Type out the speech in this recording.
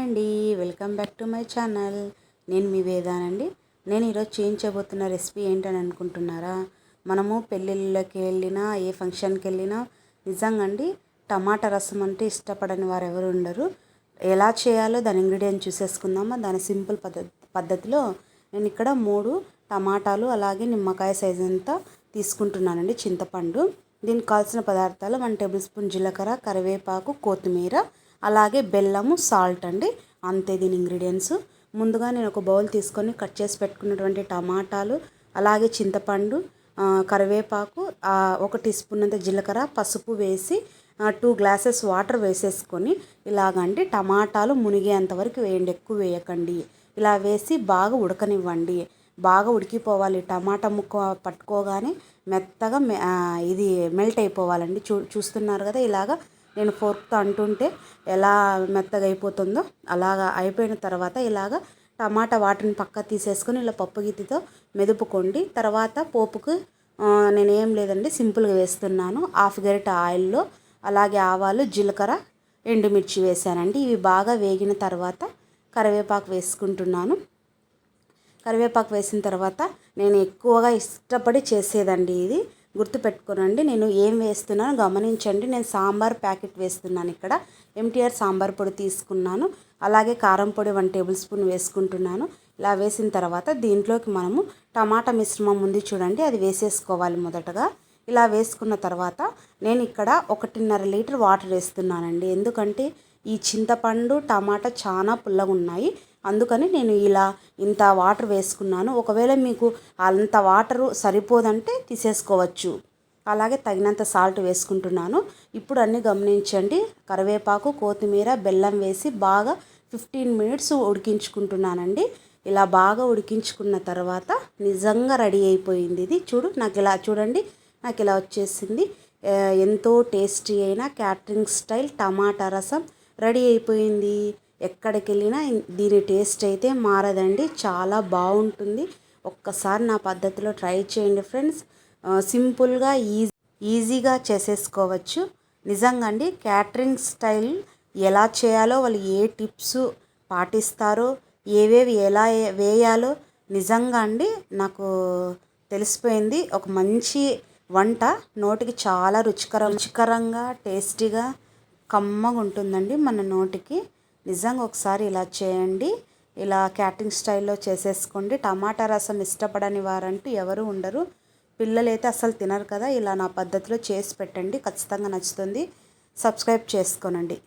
Hi అండి. Welcome back to my channel. నేను మీ వేదానండి. నేను ఈరోజు చేయించబోతున్న రెసిపీ ఏంటని అనుకుంటున్నారా? మనము పెళ్ళిళ్ళకి వెళ్ళినా ఏ ఫంక్షన్కి వెళ్ళినా నిజంగా అండి టమాటా రసం అంటే ఇష్టపడని వారు ఎవరు ఉండరు. ఎలా చేయాలో దాని ఇంగ్రీడియంట్ చూసేసుకుందామా? దాని సింపుల్ పద్ధతి పద్ధతిలో నేను ఇక్కడ మూడు టమాటాలు అలాగే నిమ్మకాయ సైజ్ అంతా తీసుకుంటున్నానండి చింతపండు. దీనికి కావాల్సిన పదార్థాలు వన్ టేబుల్ స్పూన్ జీలకర్ర కరివేపాకు కొత్తిమీర అలాగే బెల్లము సాల్ట్ అండి. అంతే దీని ఇంగ్రీడియంట్స్. ముందుగా నేను ఒక బౌల్ తీసుకొని కట్ చేసి పెట్టుకున్నటువంటి టమాటాలు అలాగే చింతపండు కరివేపాకు ఒక టీ స్పూన్ అంత జీలకర్ర పసుపు వేసి టూ గ్లాసెస్ వాటర్ వేసేసుకొని ఇలాగంటే టమాటాలు మునిగేంత వరకు వేయండి ఎక్కువ వేయకండి. ఇలా వేసి బాగా ఉడకనివ్వండి. బాగా ఉడికిపోవాలి. టమాటా ముక్క పట్టుకోగానే మెత్తగా ఇది మెల్ట్ అయిపోవాలండి. చూ చూస్తున్నారు కదా ఇలాగా నేను ఫోర్క్తో అంటుంటే ఎలా మెత్తగా అయిపోతుందో అలాగా అయిపోయిన తర్వాత ఇలాగ టమాటా వాటిని పక్క తీసేసుకొని ఇలా పప్పు గిత్తితో మెదుపుకోండి. తర్వాత పోపుకు నేను ఏం లేదండి సింపుల్గా వేస్తున్నాను. హాఫ్ గరిట ఆయిల్లో అలాగే ఆవాలు జీలకర్ర ఎండుమిర్చి వేసానండి ఇవి బాగా వేగిన తర్వాత కరివేపాకు వేసుకుంటున్నాను. కరివేపాకు వేసిన తర్వాత నేను ఎక్కువగా ఇష్టపడి చేసేదండి ఇది. గుర్తుపెట్టుకోనండి నేను ఏం వేస్తున్నానో గమనించండి. నేను సాంబార్ ప్యాకెట్ వేస్తున్నాను ఇక్కడ. ఎంటీఆర్ సాంబార్ పొడి తీసుకున్నాను. అలాగే కారం పొడి వన్ టేబుల్ స్పూన్ వేసుకుంటున్నాను. ఇలా వేసిన తర్వాత దీంట్లోకి మనము టమాటా మిశ్రమం ఉంది చూడండి అది వేసేసుకోవాలి మొదటగా. ఇలా వేసుకున్న తర్వాత నేను ఇక్కడ ఒకటిన్నర లీటర్ వాటర్ వేస్తున్నానండి. ఎందుకంటే ఈ చింతపండు టమాటా చాలా పుల్లగా ఉన్నాయి అందుకని నేను ఇలా ఇంత వాటర్ వేసుకున్నాను. ఒకవేళ మీకు అంత వాటరు సరిపోదంటే తీసేసుకోవచ్చు. అలాగే తగినంత సాల్ట్ వేసుకుంటున్నాను. ఇప్పుడు అన్నీ గమనించండి. కరివేపాకు కొత్తిమీర బెల్లం వేసి బాగా ఫిఫ్టీన్ మినిట్స్ ఉడికించుకుంటున్నానండి. ఇలా బాగా ఉడికించుకున్న తర్వాత నిజంగా రెడీ అయిపోయింది ఇది. చూడు నాకు ఇలా చూడండి నాకు ఇలా వచ్చేసింది. ఎంతో టేస్టీ అయిన క్యాటరింగ్ స్టైల్ టమాటా రసం. రెడీ అయిపోయింది. ఎక్కడికి వెళ్ళినా దీని టేస్ట్ అయితే మారదండి. చాలా బాగుంటుంది. ఒక్కసారి నా పద్ధతిలో ట్రై చేయండి ఫ్రెండ్స్. సింపుల్గా ఈజీ ఈజీగా చేసేసుకోవచ్చు. నిజంగా అండి క్యాటరింగ్ స్టైల్ ఎలా చేయాలో వాళ్ళు ఏ టిప్స్ పాటిస్తారో ఏవేవి ఎలా వేయాలో నిజంగా అండి నాకు తెలిసిపోయింది. ఒక మంచి వంట నోటికి చాలా రుచికర రుచికరంగా టేస్టీగా కమ్మగా ఉంటుందండి మన నోటికి. నిజంగా ఒకసారి ఇలా చేయండి. ఇలా క్యాటరింగ్ స్టైల్లో చేసేసుకోండి. టమాటా రసం ఇష్టపడని వారంటూ ఎవరు ఉండరు. పిల్లలైతే అసలు తినరు కదా. ఇలా నా పద్ధతిలో చేసి పెట్టండి. ఖచ్చితంగా నచ్చుతుంది. సబ్స్క్రైబ్ చేసుకోనండి.